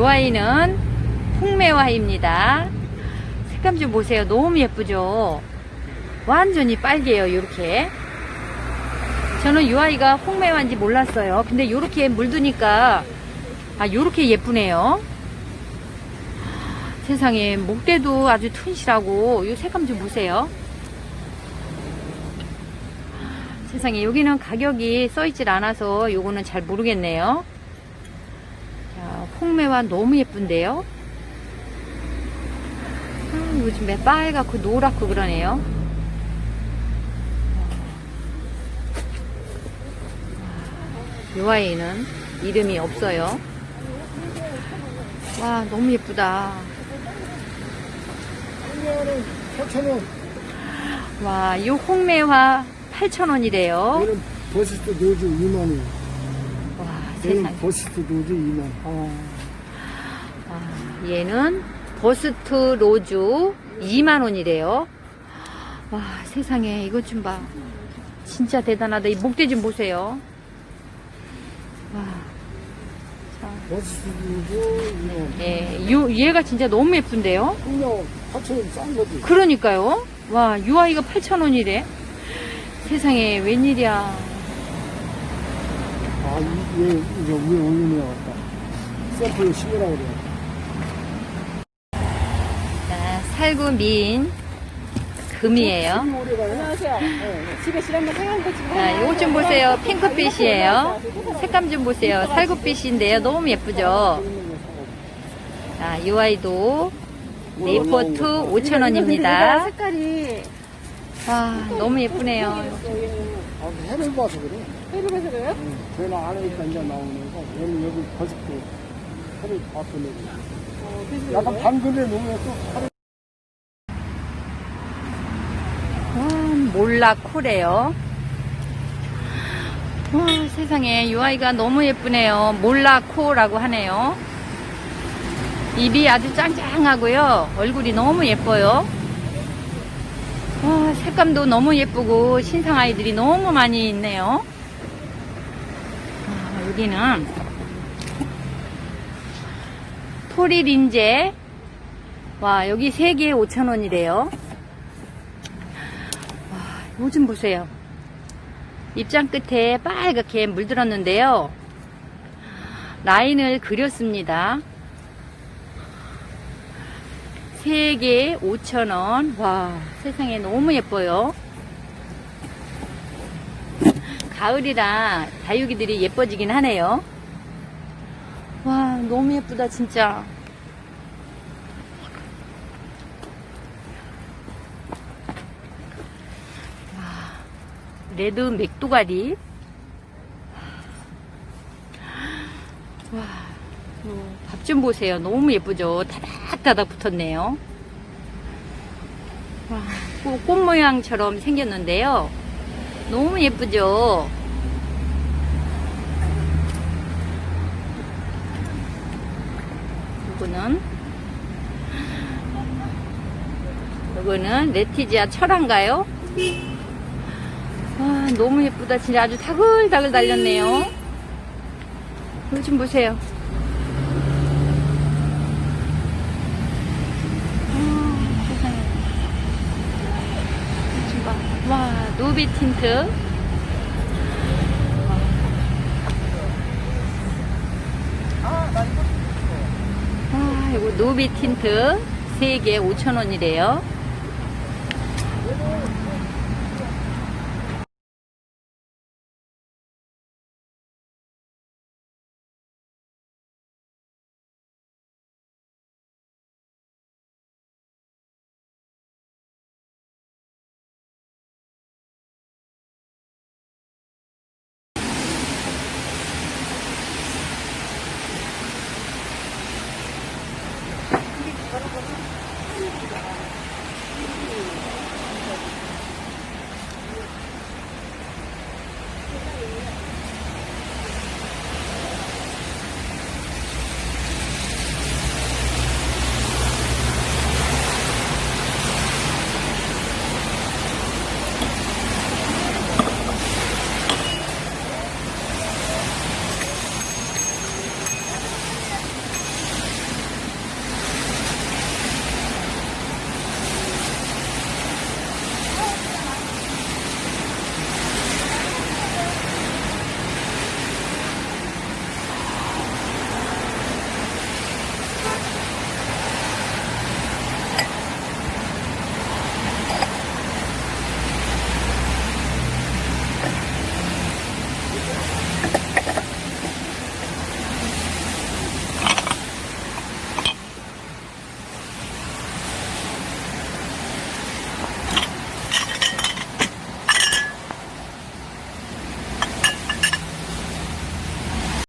요 아이는 풍매화입니다. 색감 좀 보세요. 너무 예쁘죠? 완전히 빨개요, 이렇게. 저는 이 아이가 홍매화인지 몰랐어요. 근데 이렇게 물드니까 아 요렇게 예쁘네요. 세상에 목대도 아주 튼실하고 이 색감 좀 보세요. 세상에 여기는 가격이 써있질 않아서 요거는 잘 모르겠네요. 자, 홍매화 너무 예쁜데요. 아, 요즘에 빨갛고 노랗고 그러네요. 요 아이는 이름이 없어요. 와, 너무 예쁘다. 4,000원. 와, 요 홍매화 8,000원이래요. 얘는 버시트 노즈 2만원. 세상에. 버시트 노즈 2만원. 어. 아, 얘는 버스트 로즈 2만 원이래요. 와, 세상에. 이것 좀 봐. 진짜 대단하다. 이 목대 좀 보세요. 와. 자, 버시트 노즈 2만원. 예, 요, 얘가 진짜 너무 예쁜데요? 그냥 4,000원 싼 거지. 그러니까요. 와, 이 아이가 8,000원이래. 세상에, 웬일이야. 아, 이, 얘, 이거 위에 것 같다. 샘플로 심으라고 그래. 자, 살구 민 금이에요. 이 오래 가요? 안녕하세요. 집에 실한번 생각한 거 지금. 자, 요거 좀 보세요. 핑크빛이에요. 색감 좀 보세요. 살구빛인데요. 너무 예쁘죠? 자, 이 아이도 네이포트 5,000원입니다. 색깔이 와, 너무 예쁘네요. 아, 해를 봐서 그래. 페루에서 그래요? 응. 걔는 안에 있다 이제 나오는 거. 얘는 여기 버시트 해를 봤더니. 어, 그래서 약간 반근에 놓으면 또 하루 와, 몰라코래요. 와, 세상에, 이 아이가 너무 예쁘네요. 몰라 코라고 하네요. 입이 아주 짱짱하고요. 얼굴이 너무 예뻐요. 와, 색감도 너무 예쁘고, 신상 아이들이 너무 많이 있네요. 아, 여기는 토리 린제. 와, 여기 3개에 5,000원이래요. 요즘 보세요. 입장 끝에 빨갛게 물들었는데요. 라인을 그렸습니다. 3개 5,000원. 와, 세상에 너무 예뻐요. 가을이라 다육이들이 예뻐지긴 하네요. 와, 너무 예쁘다, 진짜. 레드 맥도가리. 와, 밥좀 보세요. 너무 예쁘죠? 다닥다닥 붙었네요. 꽃 모양처럼 생겼는데요. 너무 예쁘죠? 이거는 이거는 레티지아 철한가요? 와, 너무 예쁘다. 진짜 아주 다글다글 달렸네요. 이거 좀 보세요. 아, 세상에. 이거 좀 노비 틴트. 와, 이거 노비 틴트 3개 5,000원이래요.